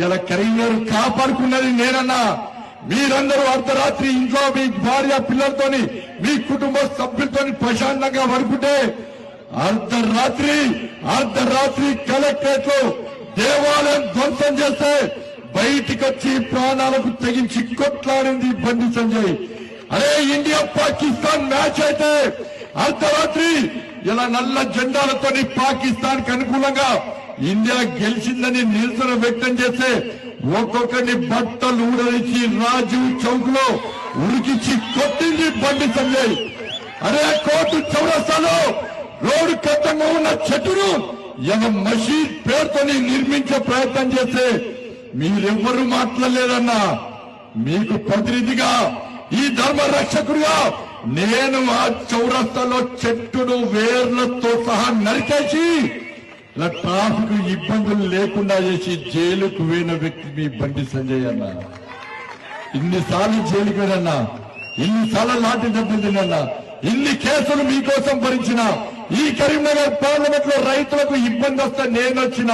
ఇలా కరీంనగర్ కాపాడుకున్నది నేనన్నా. మీరందరూ అర్ధరాత్రి ఇంట్లో మీ భార్య పిల్లలతోని మీ కుటుంబ సభ్యులతో ప్రశాంతంగా పడుకుంటే అర్ధరాత్రి అర్ధరాత్రి కలెక్టరేట్లో దేవాలయం ధ్వంసం చేస్తే బయటికి వచ్చి ప్రాణాలకు తెగించి కొట్లాడింది బండి సంజయ్. అరే ఇండియా పాకిస్తాన్ మ్యాచ్ అయితే అర్ధరాత్రి ఇలా నల్ల జెండాలతోని పాకిస్తాన్కి అనుకూలంగా ఇండియా గెలిచిందని నిరసన వ్యక్తం చేస్తే ఒక్కొక్కరిని బట్టలు ఊడలిచి రాజీవ్ చౌక్లో ఉరికిచ్చి కొట్టింది బండి సంజయ్. అరే కోర్టు చౌరస్తాలో రోడ్డు కట్టంగా ఉన్న చెట్టును ఎవ మసీద్ పేరుతోని నిర్మించే ప్రయత్నం చేస్తే మీరెవ్వరూ మాట్లాడలేదన్నా మీకు ప్రతినిధిగా ఈ ధర్మ రక్షకుడిగా నేను ఆ చౌరస్తలో చెట్టును వేర్లతో సహా నరికేసి ఇలా ట్రాఫిక్ ఇబ్బందులు లేకుండా చేసి జైలుకు పోయిన వ్యక్తి మీ బండి సంజయ్ అన్న. ఇన్నిసార్లు జైలుకు వెళ్ళన్నా ఇన్నిసార్లు లాంటి దెబ్బలు ఇన్ని కేసులు మీకోసం భరించిన ఈ కరీంనగర్ పార్లమెంట్లో రైతులకు ఇబ్బంది వస్తే నేను వచ్చిన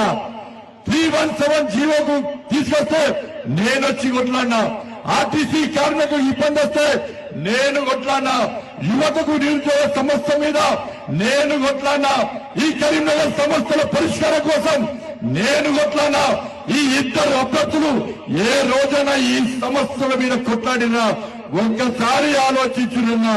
త్రీ వన్ సెవెన్ జీవోకు తీసుకొస్తే నేను వచ్చి కొట్లాడినా. ఆర్టీసీ కార్మికులకు ఇబ్బంది వస్తే నేను కొట్లాడినా యువతకు నిరుద్యోగ సమస్య మీద నేను కొట్లాడినా ఈ కరీంనగర్ సమస్యల పరిష్కారం కోసం నేను కొట్లాడినా ఈ ఇద్దరు అభ్యర్థులు ఏ రోజైనా ఈ సమస్యల మీద కొట్లాడినా ఒక్కసారి ఆలోచించున్నా